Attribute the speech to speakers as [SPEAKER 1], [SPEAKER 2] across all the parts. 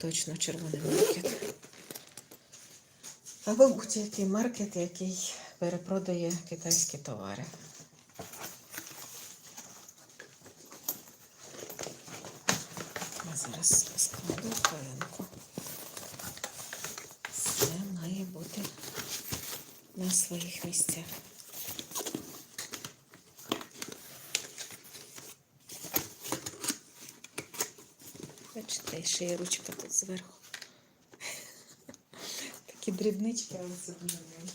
[SPEAKER 1] точно червоний маркет. Або будь-який маркет, який перепродає китайські товари. Я зараз складу хвилинку. Все має бути на своїх місцях. Бачите, ще є ручка тут зверху. Такі дрібнички, але це дуже мило.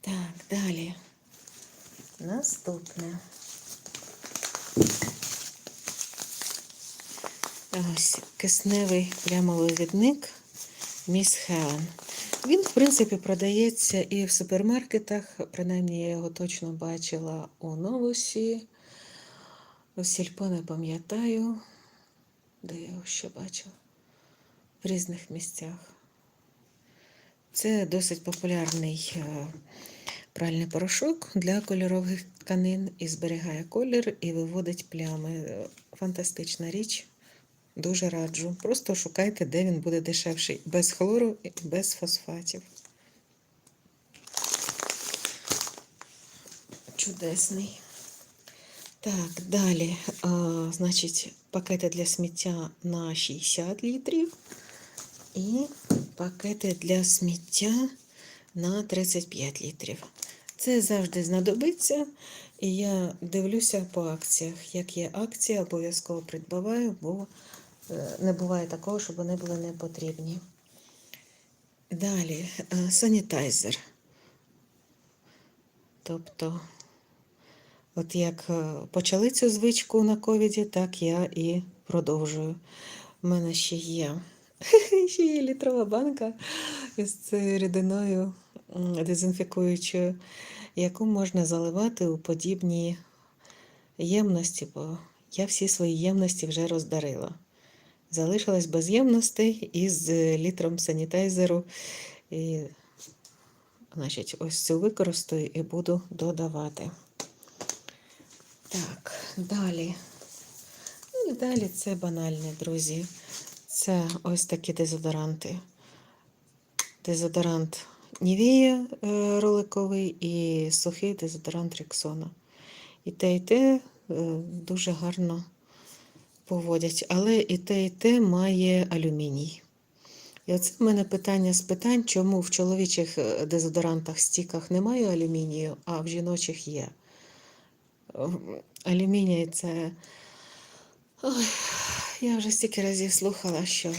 [SPEAKER 1] Так, далі. Наступне. Ось кисневий прямовивідник Міс Хелен. Він, в принципі, продається і в супермаркетах, принаймні я його точно бачила у новусі. У сільпо не пам'ятаю, де я його ще бачила. В різних місцях. Це досить популярний е, пральний порошок для кольорових тканин і зберігає колір і виводить плями. Фантастична річ. Дуже раджу. Просто шукайте, де він буде дешевший. Без хлору і без фосфатів. Чудесний. Так, далі, а, значить, пакети для сміття на 60 літрів і пакети для сміття на 35 літрів. Це завжди знадобиться, і я дивлюся по акціях. Як є акція, обов'язково придбаваю, бо не буває такого, щоб вони були не потрібні. Далі, е, санітайзер. Тобто, от як е, почали цю звичку на ковіді, так я і продовжую. У мене ще є, ще є літрова банка із цією рідиною дезінфікуючою, яку можна заливати у подібні ємності, бо я всі свої ємності вже роздарила. Залишилась без ємностей із літром санітайзеру. І, значить, ось цю використаю і буду додавати. Так, далі. Ну і далі це банальне, друзі. Це ось такі дезодоранти. Дезодорант Нівея е, роликовий і сухий дезодорант Рексона. І те, і те е, дуже гарно поводять. Але і те, і те має алюміній. І оце в мене питання з питань, чому в чоловічих е, дезодорантах стіках немає алюмінію, а в жіночих є. Е, Алюміній це. Ой, я вже стільки разів слухала, що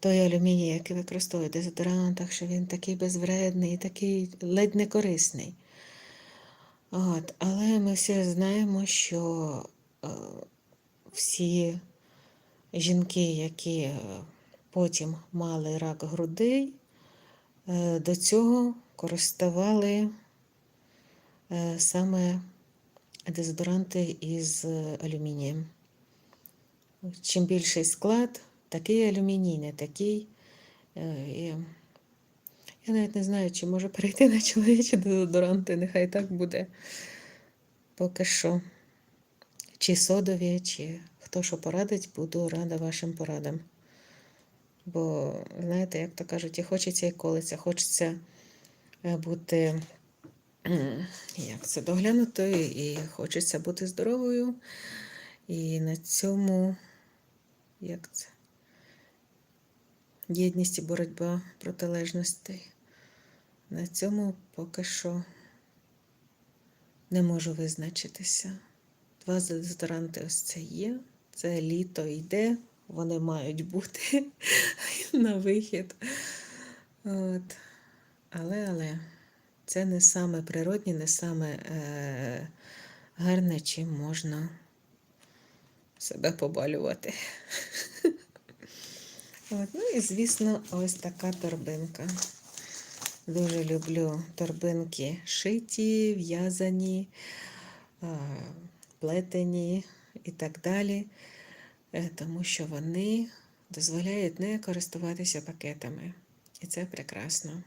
[SPEAKER 1] той алюміній, який використовують в дезодорантах, що він такий безвредний, такий ледь не корисний. От. Але ми всі знаємо, що е, всі жінки, які е, потім мали рак грудей, е, до цього користували е, саме дезодоранти із алюмінієм. Чим більший склад, такий алюміній, не такий. Я навіть не знаю, чи може перейти на чоловічі дезодоранти, нехай так буде. Поки що. Чи содові, чи хто що порадить, буду рада вашим порадам. Бо, знаєте, як то кажуть, і хочеться і колиться, хочеться е, бути як це, доглянутою, і хочеться бути здоровою. І на цьому, як це? Єдність і боротьба протилежностей. На цьому поки що не можу визначитися. Два дезодоранти ось це є. Це літо йде, вони мають бути на вихід. От. Але, але це не саме природні, не саме е, гарне, чим можна себе побалювати. От. Ну і, звісно, ось така торбинка. Дуже люблю торбинки шиті, в'язані, а, плетені і так далі, е, тому що вони дозволяють не користуватися пакетами. І це прекрасно.